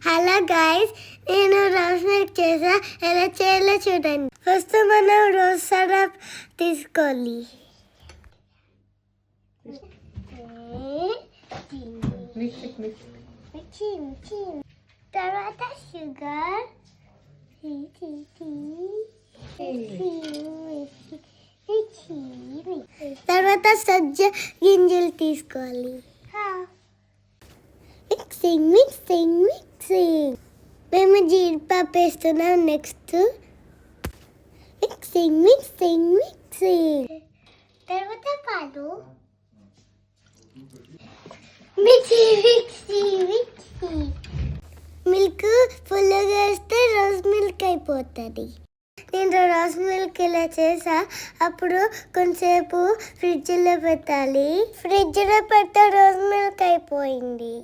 Hello guys నేను rose milk చేసా ఎలా చేయాలో చూడండి. ఫస్ట్ మనం రోజ్ సరప్ తీసుకోవాలి. తర్వాత షుగర్. తర్వాత సజ్జ గింజలు తీసుకోవాలి. మిక్సింగ్ మిక్సింగ్ మిక్సింగ్ మేము జీడిపప్పు వేస్తున్నాం నెక్స్ట్ మిక్సింగ్ మిక్సింగ్ మిక్సింగ్ తర్వాత పాలు. Mixie mixie mixie. మిల్క్ ఫుల్గా వేస్తే రోజ్ మిల్క్ అయిపోతుంది. నేను రోజ్ మిల్క్ ఇలా చేసా. అప్పుడు కొంచెంసేపు ఫ్రిడ్జ్లో పెట్టాలి. ఫ్రిడ్జ్లో పెడితే రోజ్ మిల్క్ అయిపోయింది.